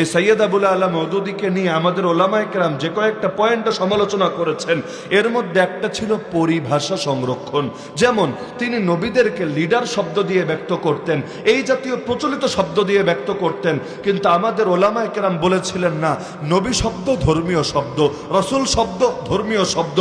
এই সৈয়দ আবুল আল্লাহ মৌদুদিকে নিয়ে আমাদের ওলামা একরাম যে কয়েকটা পয়েন্ট সমালোচনা করেছেন, এর মধ্যে একটা ছিল পরিভাষা সংরক্ষণ। যেমন, তিনি নবীদেরকে লিডার শব্দ দিয়ে ব্যক্ত করতেন, এই জাতীয় প্রচলিত শব্দ দিয়ে ব্যক্ত করতেন, কিন্তু আমাদের ওলামা একরাম বলেছিলেন না, নবী শব্দ ধর্মীয় শব্দ, রসুল শব্দ ধর্মীয় শব্দ,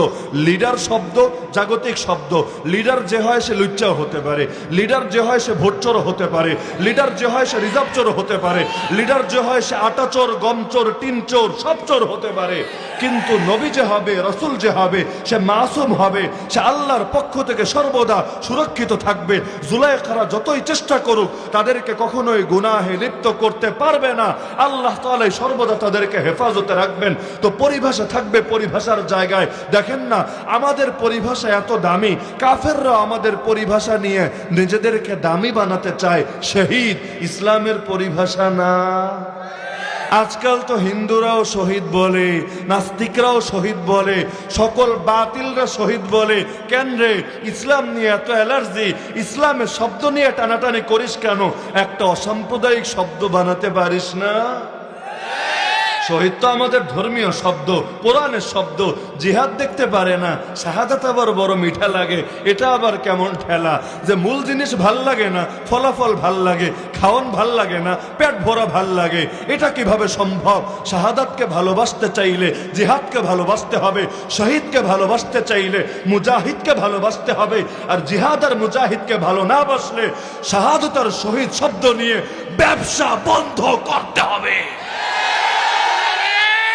লিডার শব্দ জাগতিক শব্দ, লিডার যে হয় সে লুচ্চাও হতে পারে, লিডার যে হয় সে ভোটচোরও হতে পারে, লিডার যে হয় সে রিজার্ভ চোরও হতে পারে, লিডার যে হয় সে আটা চোর গম চোর টিন চোর সব চোর হতে পারে। কিন্তু নবী যে হবে, রসুল যে হবে, সে মাসুম হবে, সে আল্লাহর পক্ষ থেকে সর্বদা সুরক্ষিত থাকবে। জুলাইখারা যতই চেষ্টা করুক, তাদেরকে কখনোই গুনাহে লিপ্ত করতে পারবে না। আল্লাহ তালাই সর্বদা তাদেরকে হেফাজতে রাখবেন। তো পরিভাষা থাকবে পরিভাষার জায়গায়। দেখেন না, আমাদের পরিভাষা এত দামি। কাফেররা আমাদের পরিভাষা নিয়ে নিজেদেরকে দামি বানাতে চায়। শহীদ, ইসলামের পরিভাষা না। আজকাল তো হিন্দুরাও শহীদ বলে, নাস্তিকরাও শহীদ বলে, সকল বাতিলরা শহীদ বলে। কেন রে? ইসলাম নিয়ে এত অ্যালার্জি, ইসলামের শব্দ নিয়ে টানাটানি করিস কেন? একটা অসাম্প্রদায়িক শব্দ বানাতে পারিস না? শহীদ তো আমাদের ধর্মীয় শব্দ কোরআনের শব্দ, জিহাদ দেখতে পারে না। শাহাদাত আবার বড় মিঠা লাগে, এটা আবার কেমন ঠেলা? যে মূল জিনিস ভালো লাগে না, ফলাফল ভালো লাগে খাওয়ান ভালো লাগে না, পেট ভরা ভালো লাগে, এটা কীভাবে সম্ভব? শাহাদাতকে ভালোবাসতে চাইলে জিহাদকে ভালোবাসতে হবে, শহীদকে ভালোবাসতে চাইলে মুজাহিদকে ভালোবাসতে হবে, আর জিহাদ আর মুজাহিদকে ভালো না বাসলে শাহাদত আর শহীদ শব্দ নিয়ে ব্যবসা বন্ধ হবে